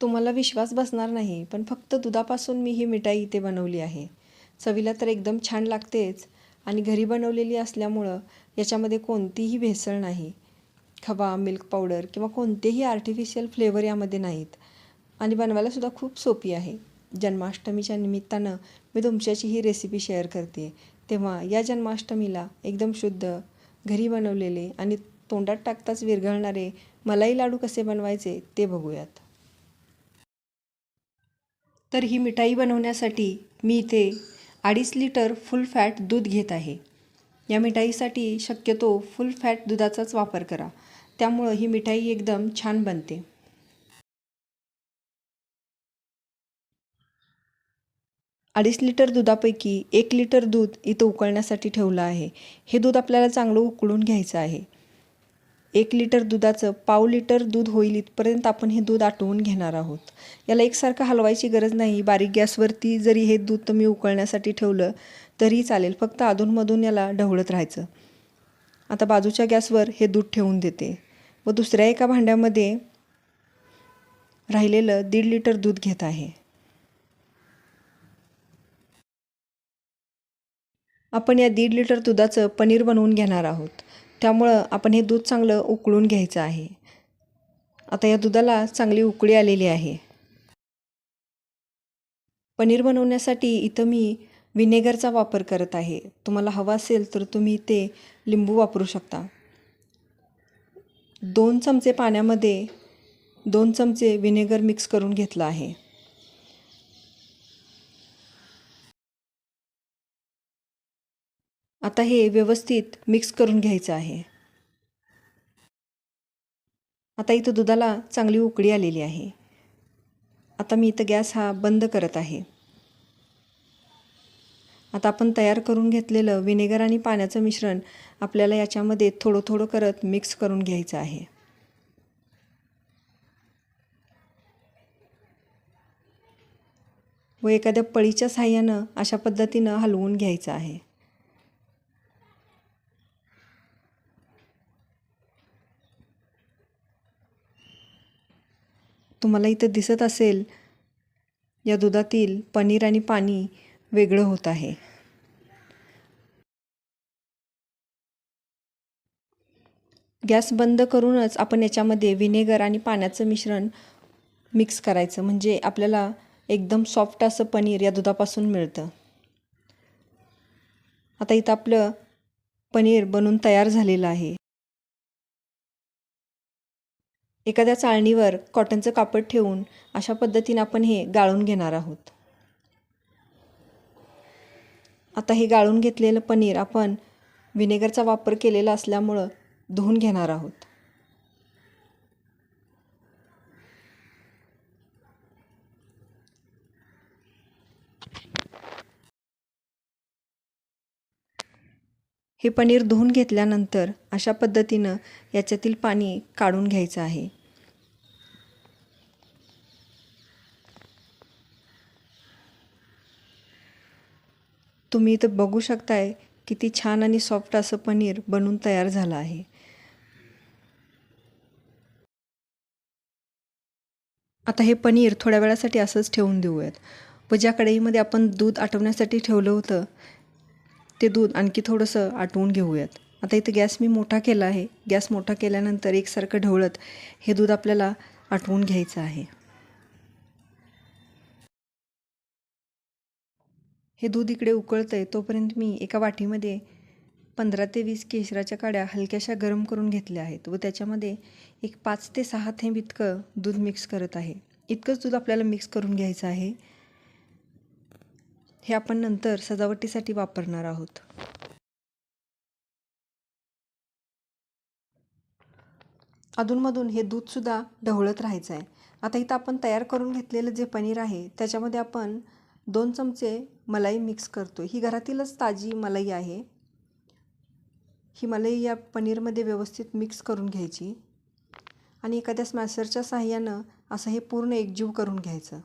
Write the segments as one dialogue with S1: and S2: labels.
S1: तुम्हाला विश्वास बसणार नाही पण फक्त दुधापासून मी ही मिठाई इथे बनवली आहे. चवीला तर एकदम छान लागतेच आणि घरी बनवलेली असल्यामुळं याच्यामध्ये कोणतीही भेसळ नाही. खवा मिल्क पावडर किंवा कोणतेही आर्टिफिशियल फ्लेवर यामध्ये नाहीत. आणि बनवायलासुद्धा खूप सोपी आहे. जन्माष्टमीच्या निमित्तानं मी तुमच्याशी ही रेसिपी शेअर करते. तेव्हा या जन्माष्टमीला एकदम शुद्ध घरी बनवलेले आणि तोंडात टाकताच विरघळणारे मलाई लाडू कसे बनवायचे ते बघूयात. तर ही मिठाई बनवण्यासाठी मी इथे अडीच लिटर फुल फॅट दूध घेत आहे. या मिठाईसाठी शक्यतो फुल फॅट दुधाचाच वापर करा. त्यामुळं ही मिठाई एकदम छान बनते. अडीच लिटर दुधापैकी एक लिटर दूध इथं उकळण्यासाठी ठेवलं आहे. हे दूध आपल्याला चांगलं उकळून घ्यायचं आहे. एक लिटर दुधाचं पाव लिटर दूध होईल इथपर्यंत आपण हे दूध आटवून घेणार आहोत. याला एकसारखं हलवायची गरज नाही. बारीक गॅसवरती जरी हे दूध तुम्ही उकळण्यासाठी ठेवलं तरी चालेल. फक्त अधूनमधून याला ढवळत राहायचं. आता बाजूच्या गॅसवर हे दूध ठेवून देते. व दुसऱ्या एका भांड्यामध्ये राहिलेलं दीड लिटर दूध घेत आहे. आपण या दीड लिटर दुधाचं पनीर बनवून घेणार आहोत. त्यामुळं आपण हे दूध चांगलं उकळून घ्यायचं आहे. आता या दुधाला चांगली उकळी आलेली आहे. पनीर बनवण्यासाठी इथं मी विनेगरचा वापर करत आहे. तुम्हाला हवा असेल तर तुम्ही ते लिंबू वापरू शकता. दोन चमचे पाण्यामध्ये दोन चमचे विनेगर मिक्स करून घेतलं आहे. आता हे व्यवस्थित मिक्स करून घ्यायचं आहे. आता इथं दुधाला चांगली उकळी आलेली आहे. आता मी इथं गॅस हा बंद करत आहे. आता आपण तयार करून घेतलेलं व्हिनेगर आणि पाण्याचं मिश्रण आपल्याला याच्यामध्ये थोडं थोडं करत मिक्स करून घ्यायचं आहे. व एखाद्या पळीच्या साह्यानं अशा पद्धतीनं हलवून घ्यायचं आहे. तुम्हाला इथं दिसत असेल या दुधातील पनीर आणि पाणी वेगळं होत आहे. गॅस बंद करूनच आपण याच्यामध्ये व्हिनेगर आणि पाण्याचं मिश्रण मिक्स करायचं म्हणजे आपल्याला एकदम सॉफ्ट असं पनीर या दुधापासून मिळतं. आता इथं आपलं पनीर बनून तयार झालेलं आहे. एखाद्या चाळणीवर कॉटनचं कापड ठेवून अशा पद्धतीनं आपण हे गाळून घेणार आहोत. आता हे गाळून घेतलेलं पनीर आपण व्हिनेगरचा वापर केलेला असल्यामुळं धुवून घेणार आहोत. हे पनीर धुवून घेतल्यानंतर अशा पद्धतीनं याच्यातील पाणी काढून घ्यायचं आहे. तुम्ही इथं बघू शकताय किती छान आणि सॉफ्ट असं पनीर बनून तयार झालं आहे. आता हे पनीर थोड्या वेळासाठी असंच ठेवून देऊयात. व ज्या कढईमध्ये आपण दूध आटवण्यासाठी ठेवलं होतं. ते दूध आणखी थोडंसं आटवून घेऊयात. आता इथं गॅस मी मोठा केला आहे. गॅस मोठा केल्यानंतर एकसारखं ढवळत हे दूध आपल्याला आटवून घ्यायचं आहे. हे दूध इकडे उकळतं आहे तोपर्यंत मी एका वाटीमध्ये पंधरा ते वीस केशराच्या काड्या हलक्याशा गरम करून घेतल्या आहेत व त्याच्यामध्ये एक पाच ते सहा थेंब इतकं दूध मिक्स करत आहे. इतकंच दूध आपल्याला मिक्स करून घ्यायचं आहे. हे आपण नंतर सजावटीसाठी वापरणार आहोत. अधूनमधून हे दूधसुद्धा ढवळत राहायचं आहे. आता इथं आपण तयार करून घेतलेलं जे पनीर आहे त्याच्यामध्ये आपण दोन चमचे मलाई मिक्स करतो ही घरातीलच ताजी मलाई आहे. ही मलाई या पनीरमध्ये व्यवस्थित मिक्स करून घ्यायची. आणि एखाद्या स्मॅशरच्या साह्यानं असं हे पूर्ण एकजीव करून घ्यायचं.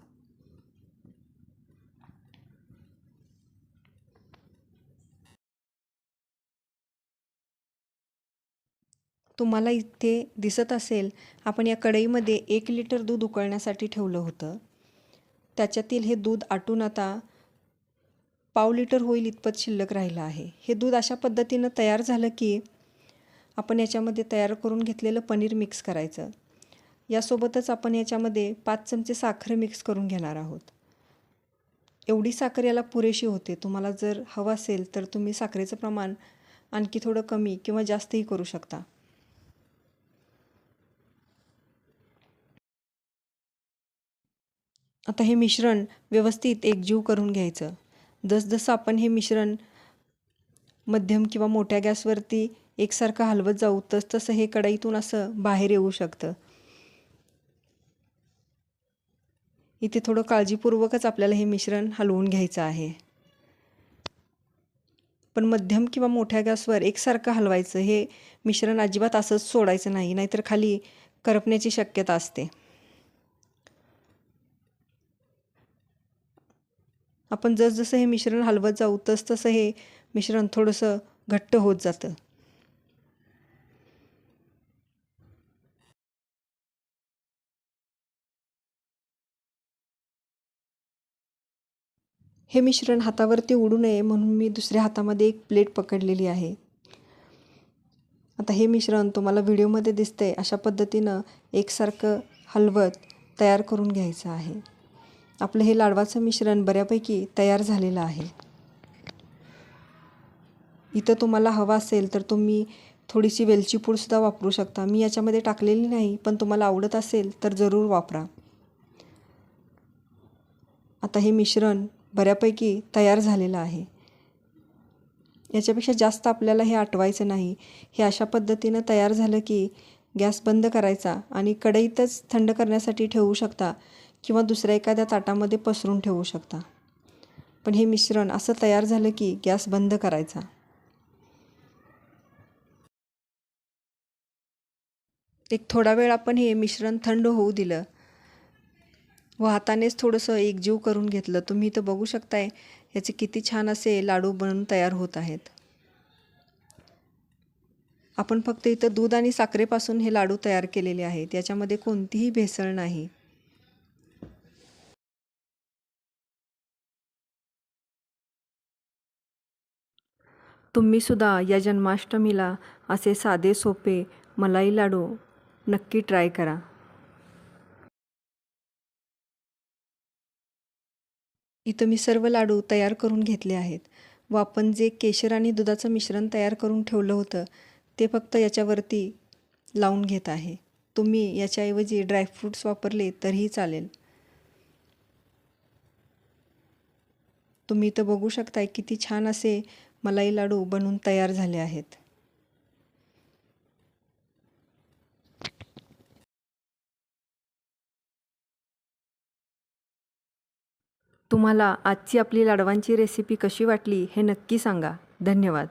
S1: तुम्हाला इथे दिसत असेल आपण या कढईमध्ये एक लिटर दूध उकळण्यासाठी ठेवलं होतं. त्याच्यातील हे दूध आटून आता पाव लिटर होईल इतपत शिल्लक राहिलं आहे. हे दूध अशा पद्धतीनं तयार झालं की आपण याच्यामध्ये तयार करून घेतलेलं पनीर मिक्स करायचं. यासोबतच आपण याच्यामध्ये पाच चमचे साखर मिक्स करून घेणार आहोत. एवढी साखर याला पुरेशी होते. तुम्हाला जर हवं असेल तर तुम्ही साखरेचं प्रमाण आणखी थोडं कमी किंवा जास्तही करू शकता. आता हे मिश्रण व्यवस्थित एकजीव करून घ्यायचं. जसजसं आपण हे मिश्रण मध्यम किंवा मोठ्या गॅसवरती एकसारखं हलवत जाऊ तस तसं हे कढईतून असं बाहेर येऊ शकतं. इथे थोडं काळजीपूर्वकच आपल्याला हे मिश्रण हलवून घ्यायचं आहे. पण मध्यम किंवा मोठ्या गॅसवर एकसारखं हलवायचं हे मिश्रण अजिबात असंच सोडायचं नाही नाहीतर खाली करपण्याची शक्यता असते. आपण जसजसं हे मिश्रण हलवत जाऊ तसतसं हे मिश्रण थोडंसं घट्ट होत जातं. हे मिश्रण हातावरती उडू नये म्हणून मी दुसऱ्या हातामध्ये एक प्लेट पकडलेली आहे. आता हे मिश्रण तुम्हाला व्हिडिओमध्ये दिसतंय अशा पद्धतीनं एकसारखं हलवत तयार करून घ्यायचं आहे. आपलं हे लाडवाचं मिश्रण बऱ्यापैकी तयार झालेलं आहे. इथं तुम्हाला हवा असेल तर तुम्ही थोडीशी वेलची पूडसुद्धा वापरू शकता. मी याच्यामध्ये टाकलेली नाही पण तुम्हाला आवडत असेल तर जरूर वापरा. आता हे मिश्रण बऱ्यापैकी तयार झालेलं आहे. याच्यापेक्षा जास्त आपल्याला हे आटवायचं नाही. हे अशा पद्धतीनं तयार झालं की गॅस बंद करायचा आणि कढईतच थंड करण्यासाठी ठेवू शकता. किंवा दुसऱ्या एखाद्या ताटामध्ये पसरून ठेवू शकता. पण हे मिश्रण असं तयार झालं की गॅस बंद करायचा. एक थोडा वेळ आपण हे मिश्रण थंड होऊ दिलं. व हातानेच थोडंसं एकजीव करून घेतलं. तुम्ही इथं बघू शकताय याचे किती छान असे लाडू बनून तयार होत आहेत. आपण फक्त इथं दूध आणि साखरेपासून हे लाडू तयार केलेले आहेत. याच्यामध्ये कोणतीही भेसळ नाही. तुम्हीसुद्धा या जन्माष्टमीला असे साधे सोपे मलाई लाडू नक्की ट्राय करा. इथं मी सर्व लाडू तयार करून घेतले आहेत. व आपण जे केशर आणि दुधाचं मिश्रण तयार करून ठेवलं होतं ते फक्त याच्यावरती लावून घेत आहे. तुम्ही याच्याऐवजी ड्रायफ्रूट्स वापरले तरीही चालेल. तुम्ही इथं बघू शकताय किती छान असे मलाई लाडू बनून तयार झाले आहेत. तुम्हाला आजची आपली लाडवांची रेसिपी कशी वाटली हे नक्की सांगा. धन्यवाद.